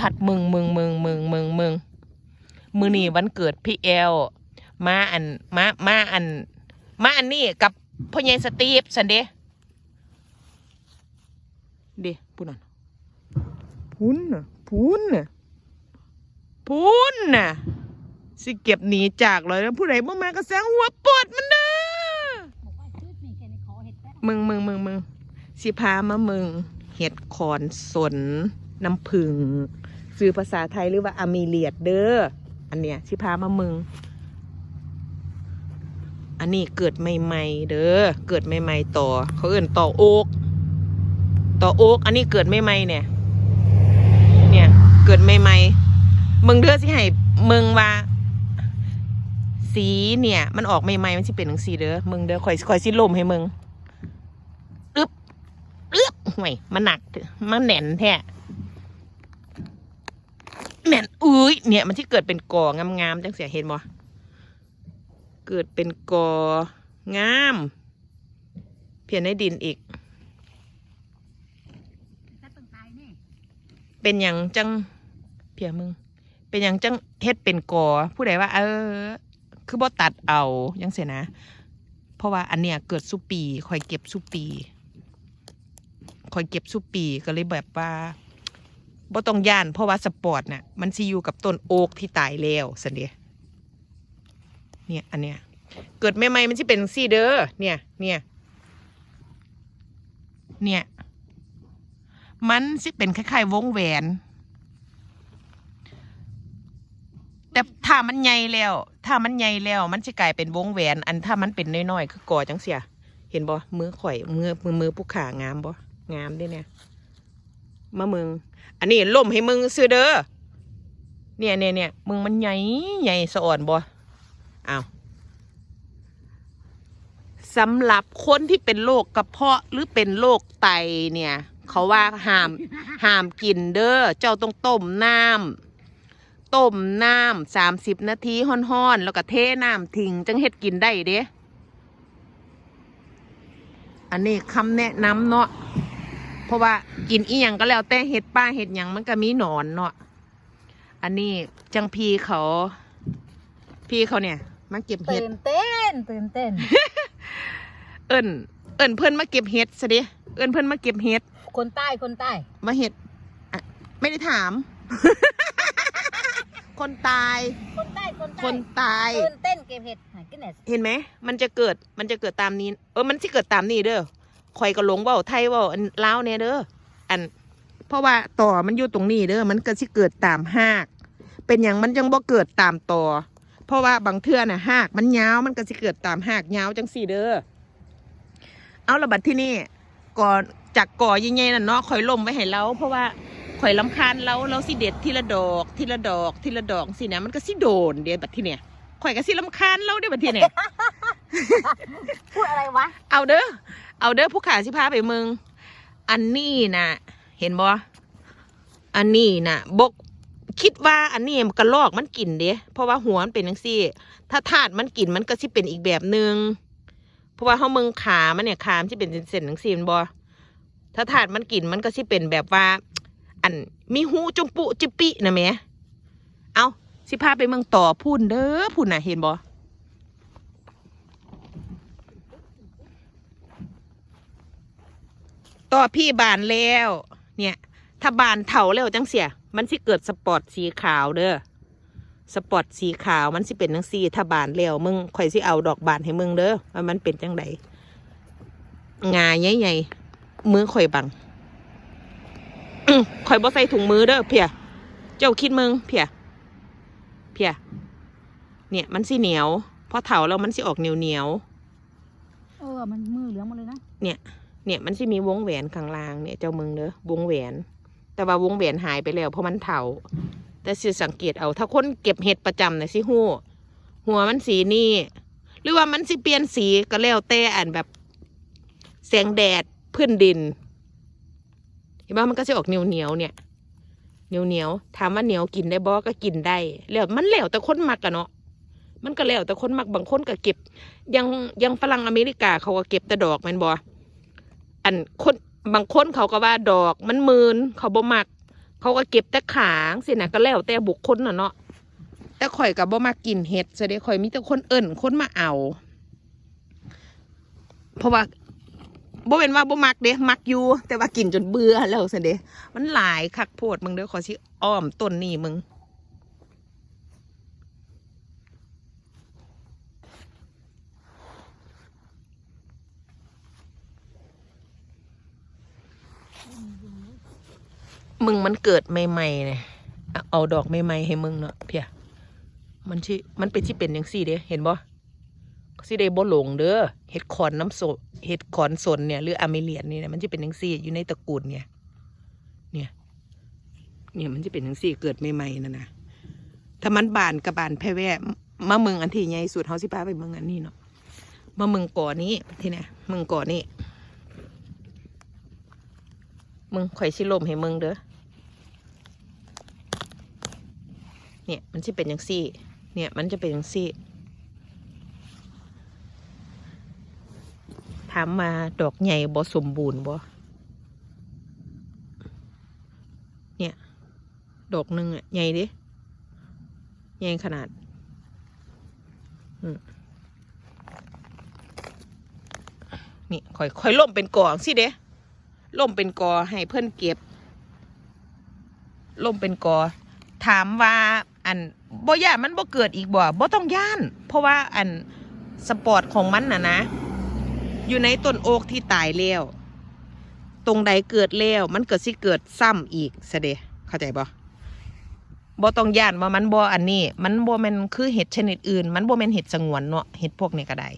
ทัดมึงมึงมึงมึงมึงมึงมือนี่วันเกิดพี่แอลมาอันมามาอันมาอันนี้กับพ่อใหญ่สตีฟสันเดเดพูดนั่นพุนน่ะพุนน่ะพุนน่ะสิเก็บหนีจากเลยแล้วผู้ใดบ่มาก็แสงหัวปวดมันเด้อบอกว่าชืดมีแค่ในคอเห็ดแป๊บมึงมึงมึงมึงสิพามามึง เห็ดขอนสนน้ำผึ้ง ซื้อภาษาไทยหรือว่าอามีเลียดเด้ออันเนี้ยสิพามามึง อันนี้เกิดใหม่ๆ เด้อเกิดใหม่ๆต่อ เขาเอื่นต่อโอกต่อโอกอันนี้เกิดใหม่ๆเนี่ย เนี่ยเกิดใหม่ๆมึงเด้อสิให้มึงว่าสีเนี่ย มันออกใหม่ๆมันสิเป็นหนังสีเด้อมึงเด้อคอยคอยสิลมให้มึงอึบอึบห่วยมันหนักมันแหน่นแท้ แหน่นอุ้ยเนี่ยมันที่เกิดเป็นกองามๆจังเสียเห็นบ่เกิดเป็นกองาม เพียนในดินอีก เป็นอย่างจังเพียมึง เป็นอย่างจังเฮ็ดเป็นกอผู้ใดว่า เออ คือบ่ตัดเอายังเสียนะ เพราะว่าอันเนี้ยเกิดสุปีคอยเก็บสุปีคอยเก็บสุปีก็เลยแบบว่า บ่ต้องย่านเพราะว่าสปอร์ตน่ะมันสิอยู่กับต้นโอ๊กที่ตายแล้วสันเดียเนี่ยอันเนี้ยเกิดใหม่ๆมันสิเป็นซี่เด้อเนี่ยเนี่ยเนี่ยมันสิเป็นคล้ายๆวงแหวน แต่ถ้ามันใหญ่แล้ว ถ้ามันใหญ่แล้ว มันจะกลายเป็นวงแหวน อันถ้ามันเป็นน้อยๆคือก่อจังเสีย เห็นบ่มือข่อยมือมือมือผู้ขางามบ่งามด้วยเนี่ย มามึงอันนี้ล่มให้มึงซื้อเด้อเนี่ยเนี่ยเนี่ยมึงมันใหญ่ใหญ่สะอ่อนบ่อ้าวสำหรับคนที่เป็นโรคกระเพาะหรือเป็นโรคไตเนี่ย เขาว่าห้ามห้ามกินเด้อเจ้าต้องต้มน้ำต้มน้ำสามสิบนาทีห้อนๆแล้วก็เทน้ำทิ้งจังเฮ็ดกินได้เด้อันนี้คำแนะนำเนาะ เพราะว่ากินอีหยังก็แล้วแต่เห็ดป้าเห็ดหยังมันก็มีหนอนเนาะอันนี้จังพีเขา พี่เขาเนี่ยมาเก็บเห็ด ตื่นเต้นตื่นเต้น เอิญเอิญเพื่อนมาเก็บเห็ดซะดิเอิญเพื่อนมาเก็บเห็ด คนใต้คนใต้ มาเห็ดอะไม่ได้ถาม คนตาย คนใต้คนใต้คนตาย ตื่นเต้นเก็บเห็ดหากินเนสเห็นไหม มันจะเกิด มันจะเกิดตามนี้ เออ มันสิเกิดตามนี้เด้อ ข่อยก็หลงว่าไทยว่าลาวเนี่ยเด้ออัน เพราะว่าต่อมันอยู่ตรงนี้เด้อมันก็สิเกิดตามหาก เป็นอย่างมันจังบ่เกิดตามต่อ เพราะว่าบางเทื่อน่ะหาก มันยาวมันก็สิเกิดตามหากยาวจังสี่เด้อเอาละบัดที่นี่ก่อนจากก่อใหญ่น่ะเนาะข่อยล่มไว้ให้เราเพราะว่าข่อยลำคาญเราเราสิเด็ดทีละดอกทีละดอกทีละดอกสินะมันก็สิโดนเดี๋ยวบัดที่เนี่ย ข่อยก็สิลำคาญเราเดี๋ยวบัดที่เนี่ย พูดอะไรวะ เอาเด้อ เอาเด้อผู้ขาสิพาไปเมืองอันนี้นะเห็นบ่อันนี้นะบกคิดว่าอันนี้มันกระลอกมันกินเด้เพราะว่าหัวมันเป็นจังซี่ ถ้าถาดมันกินมันก็สิเป็นอีกแบบหนึ่งเพราะว่าเขาเมืองขามันเนี่ยขามันจะเป็นเส้นๆจังซี่แม่นบ่ถ้าถาดมันกินมันก็สิเป็นแบบว่า อันมีหูจุมปุจิปินะแหม่เอา สิพาไปเมืองต่อพูนเด้อพูนน่ะเห็นบ่ต่อพี่บานแล้ว เนี่ย ถ้าบานเถาแล้วจังเสีย มันสิเกิดสปอตสีขาวเด้อสปอตสีขาวมันสิเป็นจังสีถ้าบานแล้วมึงข่อยสิเอาดอกบานให้มึงเด้อว่ามันเป็นจังไดงาใหญ่ๆมือข่อยบังข่อยบ่ใส่ถุงมือเด้อเพียเจ้าคิดมึงเพีย เพียเนี่ยมันสิเหนียวพอเถาแล้วมันสิออกเหนียวเหนียวๆเออมันมือเหลืองหมดเลยนะเนี่ยเนี่ยมันจะมีวงแหวนข้างล่างเนี่ยเจ้าเมืองเนอะวงแหวน แต่ว่าวงแหวนหายไปแล้วเพราะมันเถาแต่สิสังเกตเอา ถ้าคนเก็บเห็ดประจำเนี่ยสิหู้หัวมันสีนี่ หรือว่ามันสิเปลี่ยนสีก็แล้วแต่อันแบบแสงแดดพื้นดิน เห็นว่ามันก็จะออกเหนียวเหนียวๆเนี่ย เหนียวเหนียวถามว่าเหนียวกินได้บ่ก็กินได้แล้วมันแล้วแต่คนมักอะเนาะมันก็แล้วแต่คนมักบางคนก็เก็บยังยังฝรั่งอเมริกาเขาก็เก็บแต่ดอกแมันบ่อันคนบางคนเขาก็ว่าดอกมันมืนเขาบ่มัก เขาก็เก็บแต่ขางสินะก็แล้วแต่บุคคลน่ะเนาะแต่ข่อยกับบ่มากินเห็ดจะได้ข่อยมีแต่คนเอิ่นคนมาเอา เพราะว่า บ่เป็นว่าบ่มักเด้มักอยู่แต่ว่ากินจนเบื่อแล้วสิเด้มันหลายคักโพดมึงเด้อขอสิอ้อมต้นนี่มึงมึงมันเกิดใหม่ๆเนี่ยเอาเอาดอกใหม่ๆให้มึงเนาะเพียมันชิมันเป็นที่เป็นอย่างสี่เด้เห็นบ่ สิได้บ่หลงเด้อเห็ดขอนน้ำโซเห็ดขอนสนเนี่ยหรืออเมเลียนนี่นะมันจะเป็นย่างสี่อยู่ในตระกูลเนี่ย เนี่ย เนี่ยมันจะเป็นย่างสี่เกิดใหม่ๆนั่นะถ้ามันบานกับบานแพร่แว่มาเมืองอันที่ใหญ่สุดเฮาสิพาไปเมืองอันนี้เนาะมาเมืองก่อนี้ที่เนี่ยเมืองก่อนี้มึงข่อยสิลมให้มึงเด้อเนี่ยมันจะเป็นอย่างซี่ เนี่ยมันจะเป็นอย่างซี่ามมาดอกใหญ่บ่สมบูรณ์บ่เนี่ย ดอกหนึ่งอะใหญ่ดิใหญ่ขนาดนี่ค่อยค่อยล่มเป็นกองสิเด้ล่มเป็นกอให้เพื่อนเก็บล่มเป็นกอ ถามว่า อันบ่ย่านมันบ่เกิดอีกบ่บ่ต้องย่าน เพราะว่าอันสปอร์ตของมันน่ะนะ อยู่ในต้นโอกที่ตายแล้ว ตรงใดเกิดแล้วมันเกิดสิเกิดซ้ำอีกเสดเข้าใจบ่บ่ต้องย่านว่ามันบ่อันนี้ มันบ่แม่นคือเห็ดชนิดอื่น มันบ่แม่นเห็ดสงวนเนาะเห็ดพวกนี้ก็ได้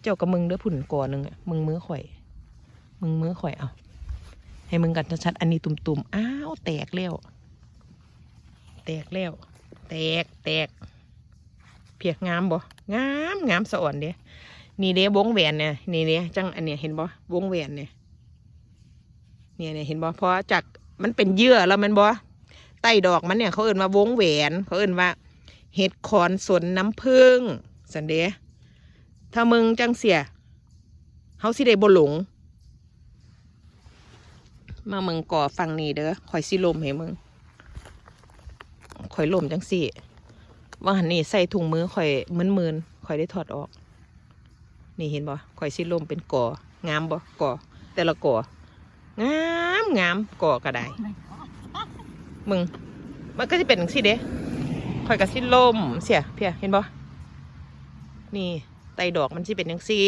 เจ้ากับมึงเด้อผุ่นกอหนึงอะมึงมือข่อย มึงมือข่อยเอาให้มึงกันชัดๆอันนี้ตุ่มๆอ้าวแตกแล้วแตกแล้ว แตกแตกเพียกงามบ่งามงามสะอ่อนเด้ นี่เด้วงแหวนเนี่ยนี่เด้จังอันเนี้ยเห็นบ่วงแหวนเนี่ยเนี่ยเนี่ยเห็นบ่เพราะจากมันเป็นเยื่อแล้วมันบ่ใต้ดอกมันเนี่ยเขาเอิ่นว่าวงแหวน เขาเอิ่นว่า เห็ดขอนสนน้ำผึ้งสันเดะถ้ามึงจังเสียเฮาสิได้บ่หลง มามึงก่อฟังนี่เด้อคอยสิลมให้มึงข่อยลมจังสี่ว่าหันนี่ใส่ถุงมือข่อยมึนมืนๆข่อยได้ถอดออก นี่เห็นบ่ข่อยสิลมเป็นก่องามบ่ก่อแต่ละก่องามงามก่อก็ได้ มึง มันก็จะเป็นจังซี่เด้ข่อยก็สิลมเสียเพียเห็นบ่นี่ไตดอกมันสิเป็นจังซี่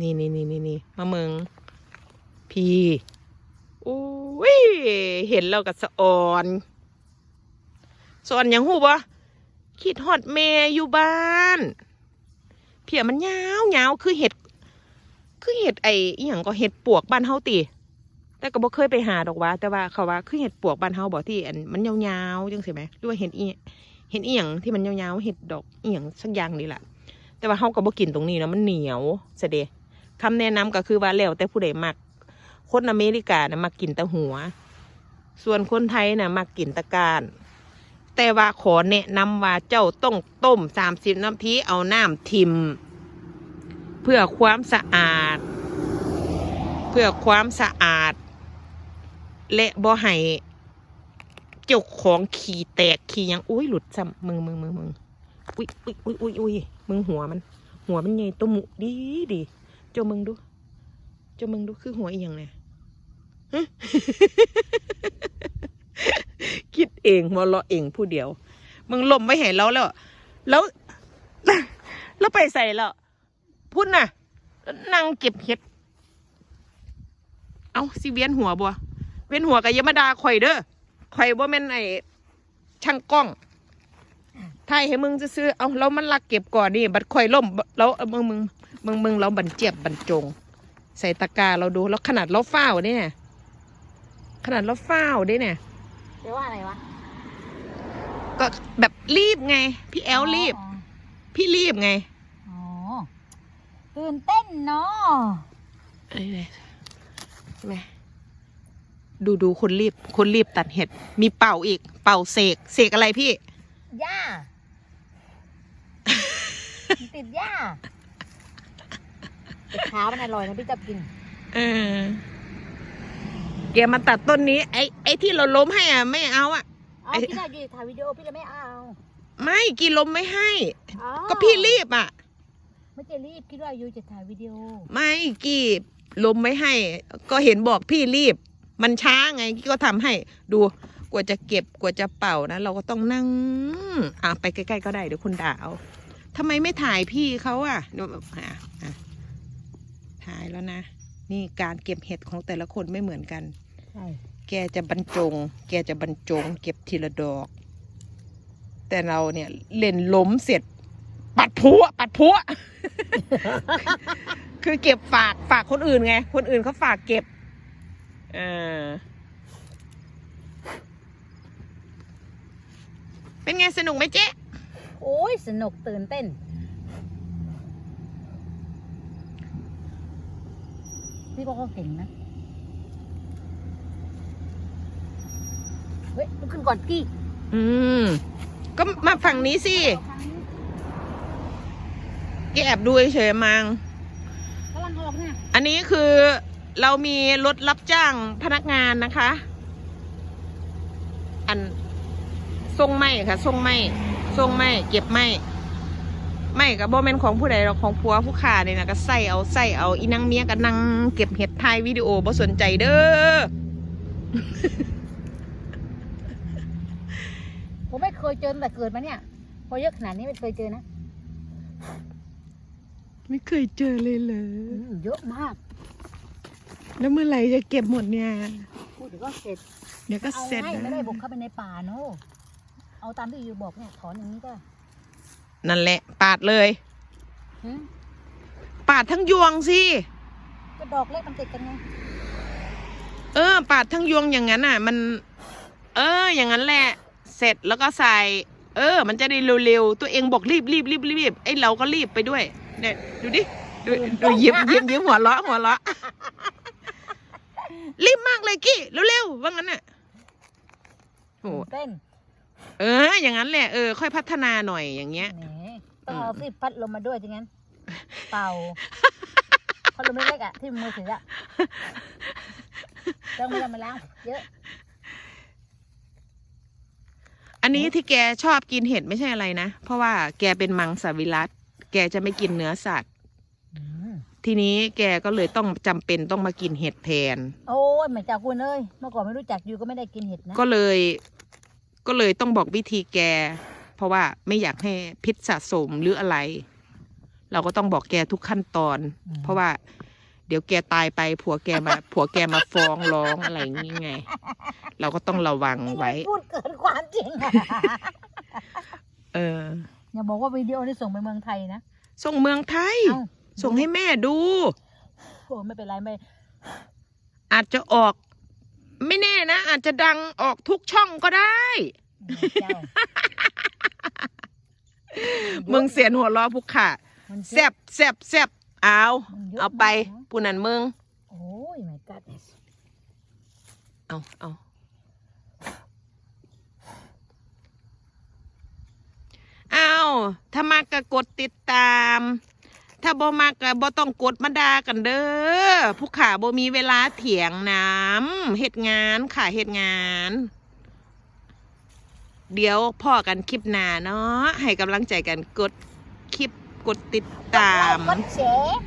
นี่นี่นี่นี่นี่มาเมืองพี่อุ้ยเห็นแล้วก็สะอ่อนสอนยังหูบ่คิดฮอดแม่อยู่บ้าน เพียมันยาวยาวคือเห็ด คือเห็ดไอ้อหย่างก็เห็ดปวกบ้านเฮาติแต่ก็บ่เคยไปหาดอกว่า แต่ว่าเขาว่าคือเห็ดปวกบ้านเฮาบ่ที่อันมันยาวๆจังซี่ไหมหรือว่าเห็ดอีเห็ดอีหยังที่มันยาวๆเห็ดดอกอีหยังสักอย่างนี่แหละแต่ว่าเฮาก็บ่กินตรงนี้นะมันเหนียวเสดคำแนะนำก็คือว่าแล้วแต่ผู้ใดมัก คนอเมริกานะมักกินแต่หัว ส่วนคนไทยนะมักกินตะการ แต่ว่าขอแนะนำว่าเจ้าต้องต้มสามสิบนาทีเอาน้ำทิม เพื่อความสะอาด เพื่อความสะอาด และบ่ให้เจ้าของขี่แตกขี่ยังอุ้ยหลุดซ้ำมึงมึงมึงมึงอุ้ยอุ้ยอุ้ยอุ้ยอุ้ยมึงหัวมัน หัวมันใหญ่ตัวหมุดีดีเจ้ามึงดูเจ้ามึงดูคือหัวอีหยังเนี่ย คิดเองหัวเราะเองผู้เดียว มึงลมไม่เห็นแล้วแล้ว แล้วแล้วไปใส่แล้วพุ่นน่ะนั่งเก็บเห็ด เอาสิเวียนหัวบัวเวียนหัวกับยมดาข่อยเด้อข่อยบ่แม่นไอ้ช่างกล้องถ่ายให้มึงซื้อเอาแล้วมันลักเก็บก่อนนี่บัดข่อยล่มแล้วเอามึงมึงมึงมึงเราบันเจ็บบรรจง ใส่ตะกร้าเราดูแล้วขนาดเราเฝ้าเนี่ยขนาดเราเฝ้าด้เนี่ย เรียกว่าอะไรวะก็แบบรีบไง พี่แอลรีบอ๋อพี่รีบไงอ๋อตื่นเต้นเนาะเอ้ยใช่ไหมดูดูคนรีบ คนรีบตัดเห็ด มีเป่าอีก เป่าเสก เสกอะไรพี่หญ้ามันติดหญ้าติดขามันอร่อยนะพี่จะกิน เออ แกมาตัดต้นนี้ ไอ้ไอ้ที่เราล้มให้อะ ไม่เอาอะ เอาไอ้พี่น่าอยู่ถ่ายวิดีโอพี่เลยไม่เอาไม่กี่ล้มไม่ให้ อ๋อก็พี่รีบอะ ไม่จะรีบคิดว่าอยู่จะถ่ายวิดีโอไม่กี่ล้มไม่ให้ ก็เห็นบอกพี่รีบ มันช้าไงกี้ก็ทำให้ดูกว่าจะเก็บกว่าจะเป่านะ เราก็ต้องนั่ง อะไปใกล้ๆก็ได้เดี๋ยวคุณด่าเอาทำไมไม่ถ่ายพี่เขาอะดูอะอะถ่ายแล้วนะ นี่การเก็บเห็ดของแต่ละคนไม่เหมือนกันใช่ แกจะบรรจง แกจะบรรจง เก็บทีละดอก แต่เราเนี่ยเล่นล้มเสร็จ ปัดพัวปัดพัวคือเก็บฝากฝากคนอื่นไง คนอื่นเขาฝากเก็บเออเป็นไงสนุกไหมเจ๊โอ้ยสนุกตื่นเต้นพี่บอกเขาเก่งนะ เฮ้ยลุกขึ้นก่อนกี้อืม ก็มาฝั่งนี้สิแกแอบดูเฉยๆมังกำลังเขาหรอกเนี่ยอันนี้คือเรามีรถรับจ้างพนักงานนะคะ อันส่งไม้ค่ะส่งไม้ส่งไม้เก็บไม้ไม่กับโบแมนของผู้ใดหรอกของผัวผู้ขาเนี่ยนะก็ใส่เอาใส่เอาอีนางเมียก็นั่งเก็บเห็ดถ่ายวิดีโอบ่สนใจเด้อ ผมไม่เคยเจอตั้งแต่เกิดมาเนี่ย พอเยอะขนาดนี้ไม่เคยเจอนะไม่เคยเจอเลยเหรออืมเยอะมากแล้วเมื่อไหร่จะเก็บหมดเนี่ย พูดถึงก็เสร็จเดี๋ยวก็เอาเสร็จง่ายแล้วไม่ได้บุกเข้าไปในป่าโน่เอาตามที่อยู่บอกเนี่ยถอนอย่างนี้ก็นั่นแหละ ปาดเลย หึปาดทั้งยวงสิก็ดอกเล็กมันติดกันไงเออ ปาดทั้งยวงอย่างนั้นอะ มัน เออ อย่างนั้นแหละ เสร็จแล้วก็ใส่ เออ มันจะได้เร็วๆ ตัวเองบอกรีบรีบรีบรีบไอ้เราก็รีบไปด้วย เนี่ยดูดิ ดูดูยิ้มยิ้มยิ้มหัวเราะหัวเราะรีบมากเลยกี้เร็วๆว่างั้นน่ะโอ้ตื่นเต้นเออ อย่างนั้นแหละเออค่อยพัฒนาหน่อยอย่างเงี้ยแหมต้องเอาที่พัดลมมาด้วยจังงั้น เป่าพัดลมเล็กๆอะที่มือถืออะต้องไม่ได้มาแล้วเยอะ อันนี้ที่แกชอบกินเห็ดไม่ใช่อะไรนะ เพราะว่าแกเป็นมังสวิรัตแกจะไม่กินเนื้อสัตว์อืมทีนี้แกก็เลยต้องจำเป็นต้องมากินเห็ดแทน โอ้ยไม่จากคุณเอ้ยเมื่อก่อนไม่รู้จักอยู่ก็ไม่ได้กินเห็ดนะก็เลย ก็เลยต้องบอกวิธีแก เพราะว่าไม่อยากให้พิษสะสมหรืออะไร เราก็ต้องบอกแกทุกขั้นตอนอืมเพราะว่าเดี๋ยวแกตายไปผัวแกมา ผัวแกมาฟ้องร้องอะไรอย่างงี้ไง เราก็ต้องระวังไว้ พูดเกินความจริงอะเออ อย่าบอกว่าวิดีโอที่ส่งไปเมืองไทยนะส่งเมืองไทย เอ้าส่งให้แม่ดู โอ้ไม่เป็นไรไม่อาจจะออก ไม่แน่นะ อาจจะดังออกทุกช่องก็ได้ เจ้ามึงเสียนหัวล้อพุกค่ะมันแซบแซบแซบ เอามันยะเอาไปมากนะปูนันมึงโอ้ยไม่กัดเอาเอาเอาถ้ามากก็กดติดตาม ถ้าบ่มากก็บ่ต้องกดมาด่ากันเด้อผู้ขาบ่มีเวลาเถียงน้ำเฮ็ดงานค่ะเฮ็ดงาน เดี๋ยวพ่อกันคลิปหน้าเนาะให้กำลังใจกันกดคลิป กดติดตาม กดแชร์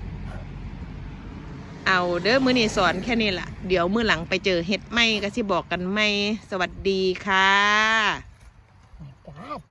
เอาเด้อมื้อนี้สอนแค่นี้ล่ะ เดี๋ยวมื้อหลังไปเจอเฮ็ดไม่ก็สิบอกกันไม่ สวัสดีค่ะ